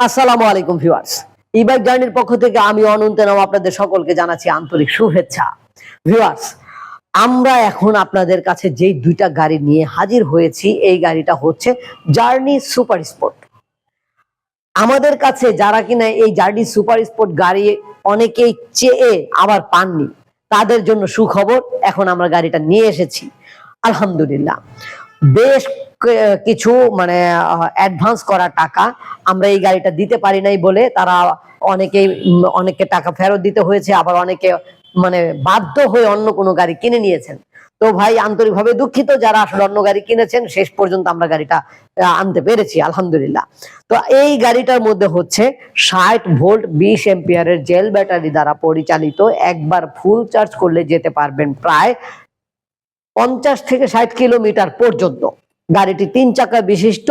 আসসালামু আলাইকুম ভিউয়ার্স। ই বাইক জার্নির পক্ষ থেকে আমি অনন্ত নাম আপনাদের সকলকে জানাচ্ছি আন্তরিক শুভেচ্ছা। ভিউয়ার্স, আমরা এখন আপনাদের কাছে যেই দুইটা গাড়ি নিয়ে হাজির হয়েছি, এই গাড়িটা হচ্ছে জার্নি সুপার স্পোর্ট আমাদের কাছে যারা কিনা এই জার্নি সুপার স্পোর্ট গাড়ি অনেকেই চেয়ে আবার পাননি, তাদের জন্য সুখবর, এখন আমরা গাড়িটা নিয়ে এসেছি। আলহামদুলিল্লাহ। বেশ কিছু মানে অ্যাডভান্স করা টাকা আমরা এই গাড়িটা দিতে পারি নাই বলে তারা অনেকেই অনেকে টাকা ফেরত দিতে হয়েছে, আবার অনেকে মানে বাধ্য হয়ে অন্য কোনো গাড়ি কিনে নিয়েছেন। তো ভাই, আন্তরিকভাবে দুঃখিত যারা আসলে অন্য গাড়ি কিনেছেন, শেষ পর্যন্ত আমরা গাড়িটা আনতে পেরেছি, আলহামদুলিল্লাহ। তো এই গাড়িটার মধ্যে হচ্ছে ষাট ভোল্ট বিশ এম্পিয়ারের জেল ব্যাটারি দ্বারা পরিচালিত, একবার ফুল চার্জ করলে যেতে পারবেন প্রায় পঞ্চাশ থেকে ষাট কিলোমিটার পর্যন্ত। গাড়িটি তিন চাকা বিশিষ্ট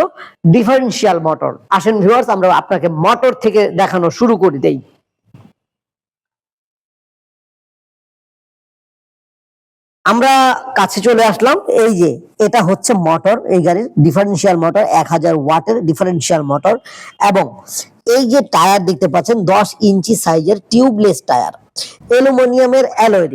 ডিফারেন্সিয়াল মোটর আসেন ভিউয়ার্স আমরা আপনাকে মোটর থেকে দেখানো শুরু করে দেই। আমরা কাছে চলে আসলাম, এই যে, এটা হচ্ছে মোটর এই গাড়ির ডিফারেন্সিয়াল মোটর এক হাজার ওয়াটের ডিফারেন্সিয়াল মোটর এবং এই যে টায়ার দেখতে পাচ্ছেন, দশ ইঞ্চি সাইজের টিউবলেস টায়ার অ্যালুমিনিয়ামের অ্যালয়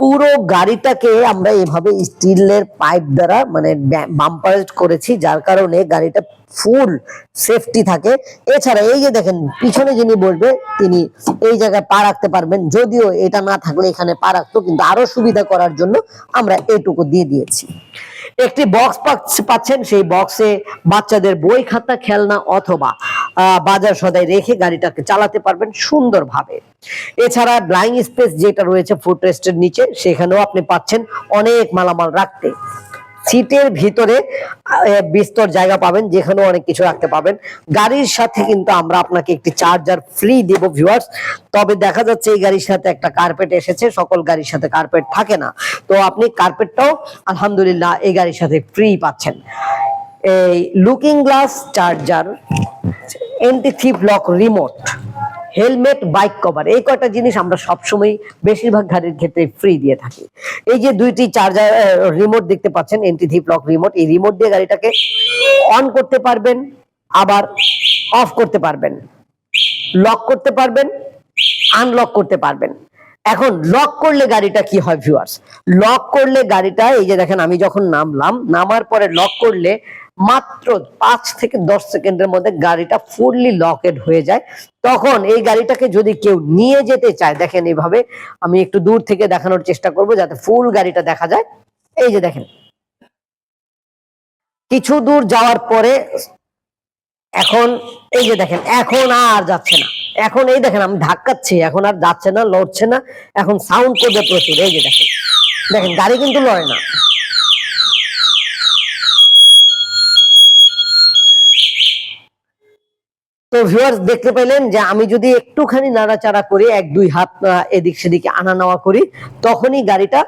পুরো গাড়িটাকে আমরা এভাবে স্টিলের পাইপ দ্বারা মানে বাম্পার করেছি, যার কারণে গাড়িটা ফুল সেফটি থাকে। এছাড়া এই যে দেখেন, পিছনে যিনি বসবে, তিনি এই জায়গায় পা রাখতে পারবেন। যদিও এটা না থাকলে এখানে পা রাখতো, কিন্তু আরও সুবিধা করার জন্য আমরা এটুকু দিয়ে দিয়েছি। একটি বক্স পাচ্ছেন, সেই বক্সে বাচ্চাদের বই খাতা, খেলনা অথবা বাজার সদাই রেখে গাড়িটাকে চালাতে পারবেন সুন্দরভাবে। এছাড়া ব্লাইং স্পেস যেটা রয়েছে ফুট রেস্টের নিচে, সেখানেও আপনি পাচ্ছেন অনেক মালামাল রাখতে। সিটের ভিতরে বিস্তর জায়গা পাবেন যেখানে অনেক কিছু রাখতে পাবেন গাড়ির সাথে কিন্তু আমরা আপনাকে একটি চার্জার ফ্রি দেব ভিউয়ার্স তবে দেখা যাচ্ছে এই গাড়ির সাথে একটা কার্পেট এসেছে, সকল গাড়ির সাথে কার্পেট থাকে না। তো আপনি কার্পেটটাও আলহামদুলিল্লাহ এই গাড়ির সাথে ফ্রি পাচ্ছেন। এই looking glass charger anti thief lock remote helmet bike cover এই কয়টা জিনিস আমরা সবসময় বেশিরভাগ গাড়ির ক্ষেত্রে ফ্রি দিয়ে থাকি। এই যে দুইটি চার্জার রিমোট দেখতে পাচ্ছেন এন্টি থিপ লক রিমোট এই রিমোট দিয়ে গাড়িটাকে অন করতে পারবেন, আবার অফ করতে পারবেন লক করতে পারবেন আনলক করতে পারবেন। এখন লক করলে গাড়িটা কি হয় ভিউয়ার্স লক করলে গাড়িটা, এই যে দেখেন আমি যখন নামলাম, নামার পরে লক করলে মাত্র পাঁচ থেকে দশ সেকেন্ডের মধ্যে গাড়িটা ফুললি লকেড হয়ে যায়। তখন এই গাড়িটাকে যদি কেউ নিয়ে যেতে চায়, দেখেন এইভাবে আমি একটু দূর থেকে দেখানোর চেষ্টা করব যাতে ফুল গাড়িটা দেখা যায়। এই যে দেখেন। কিছু দূর যাওয়ার পরে এখন, এই যে দেখেন, এখন আর যাচ্ছে না। এখন এই দেখেন, আমি ধাক্কাচ্ছি, এখন আর যাচ্ছে না, লড়ছে না। এখন সাউন্ড করবে প্রচুর, এই যে দেখেন। দেখেন, গাড়ি কিন্তু লড়ে না। তো ভিউয়ার্স দেখতে পেলেন যে আমি যদি একটুখানি নাড়াচাড়া করি এক, দুই হাত এদিক সেদিকে আনা নেওয়া করি, তখনই গাড়িটা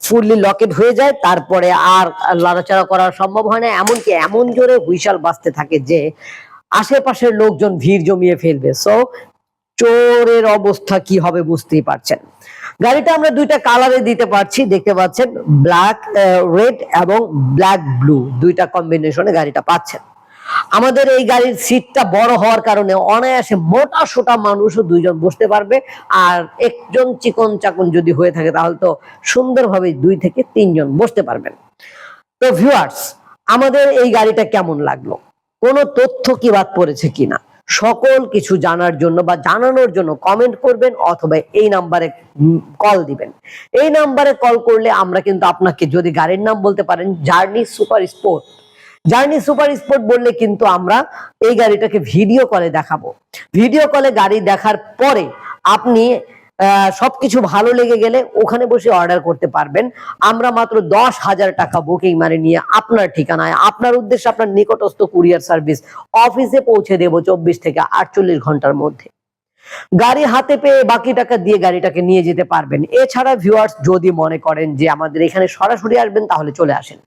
ফুললি লকেট হয়ে যায়। তারপরে আর নাড়াচাড়া করা সম্ভব হয় না। এমনকি এমন জোরে হুইশাল বাজতে থাকে যে আশেপাশের লোকজন ভিড় জমিয়ে ফেলবে। সো চোরের অবস্থা কি হবে বুঝতেই পারছেন। গাড়িটা আমরা দুইটা কালারে দিতে পারছি। দেখতে পাচ্ছেন ব্ল্যাক রেড এবং ব্ল্যাক ব্লু দুইটা কম্বিনেশনে গাড়িটা পাচ্ছেন। আমাদের এই গাড়ির সিটটা বড় হওয়ার কারণে অনায়াসে মোটা সোটা মানুষও দুইজন বসতে পারবে। আর একজন চিকন চাকন যদি হয়ে থাকে, তাহলে তো সুন্দরভাবে দুই থেকে তিনজন বসতে পারবেন। তো ভিউয়ার্স আমাদের এই গাড়িটা কেমন লাগল? কোনো তথ্য কি বাদ পড়েছে কিনা? সকল কিছু জানার জন্য বা জানানোর জন্য কমেন্ট করবেন অথবা এই নাম্বারে কল দিবেন। এই নাম্বারে কল করলে আমরা কিন্তু আপনাকে যদি গাড়ির নাম বলতে পারেন journey super sport journey super sport বললে কিন্তু আমরা এই গাড়িটাকে ভিডিও কলে দেখাবো। ভিডিও কলে গাড়ি দেখার পরে আপনি সবকিছু ভালো লেগে গেলে ওখানে বসে অর্ডার করতে পারবেন। আমরা মাত্র দশ হাজার টাকা বুকিং মানে নিয়ে আপনার ঠিকানায়, আপনার উদ্দেশ্যে আপনার নিকটস্থ কুরিয়ার সার্ভিস অফিসে পৌঁছে দেব চব্বিশ থেকে আটচল্লিশ ঘণ্টার মধ্যে। গাড়ি হাতে পেয়ে বাকি টাকা দিয়ে গাড়িটাকে নিয়ে যেতে পারবেন। এছাড়া ভিউয়ার্স যদি মনে করেন যে আমাদের এখানে সরাসরি আসবেন, তাহলে চলে আসেন।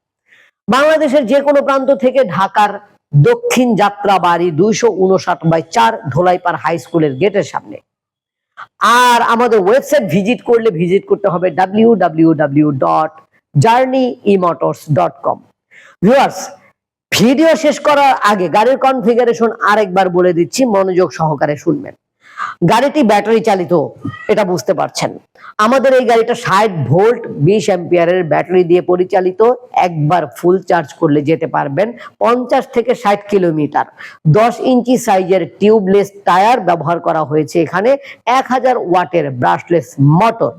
বাংলাদেশের যে কোনো প্রান্ত থেকে ঢাকার দক্ষিণ যাত্রা বাড়ি দুইশো উনষাট বাই চার ধোলাইপাড় হাই স্কুলের গেটের সামনে। আর আমাদের ওয়েবসাইট ভিজিট করলে ভিজিট করতে হবে W W W dot journey emotors dot com viewers, video শেষ করার আগে গাড়ির কনফিগারেশন আরেকবার বলে দিচ্ছি, মনোযোগ সহকারে শুনবেন। গাড়িটি ব্যাটারি চালিত, এটা বুঝতে পারছেন। আমাদের এই গাড়িটা ষাট ভোল্ট, বিশ অ্যাম্পিয়ারের ব্যাটারি দিয়ে পরিচালিত, একবার ফুল চার্জ করলে যেতে পারবেন পঞ্চাশ থেকে ষাট কিলোমিটার। দশ ইঞ্চি সাইজের টিউবলেস টায়ার ব্যবহার করা হয়েছে এখানে, এক হাজার ওয়াটের brushless motor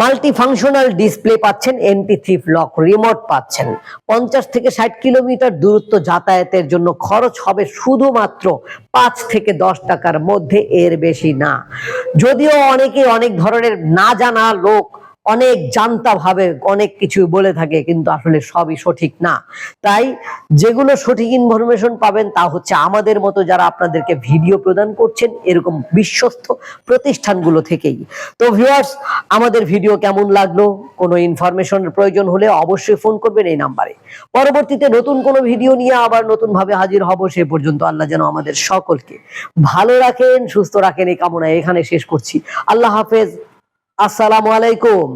multi functional display পাচ্ছেন এমপি থ্রি লক রিমোট পাচ্ছেন। পঞ্চাশ থেকে ষাট কিলোমিটার দূরত্ব যাতায়াতের জন্য খরচ হবে শুধুমাত্র পাঁচ থেকে দশ টাকার মধ্যে, এর বেশি না। যদিও অনেকে অনেক ধরনের না জানা লোক অনেক জানতা ভাবে অনেক কিছু বলে থাকে, কিন্তু আসলে সবই সঠিক না। তাই যেগুলো সঠিক ইনফরমেশন পাবেন তা হচ্ছে আমাদের মতো যারা আপনাদেরকে ভিডিও প্রদান করছেন, এরকম বিশ্বস্ত প্রতিষ্ঠানগুলো থেকেই। তো ভিউয়ার্স আমাদের ভিডিও কেমন লাগল? কোনো ইনফরমেশনের প্রয়োজন হলে অবশ্যই ফোন করবেন এই নাম্বারে। পরবর্তীতে নতুন কোনো ভিডিও নিয়ে আবার নতুন ভাবে হাজির হব, সে পর্যন্ত আল্লাহ যেন আমাদের সকলকে ভালো রাখেন, সুস্থ রাখেন, এই কামনায় এখানে শেষ করছি। আল্লাহ হাফেজ। আসসালামু আলাইকুম।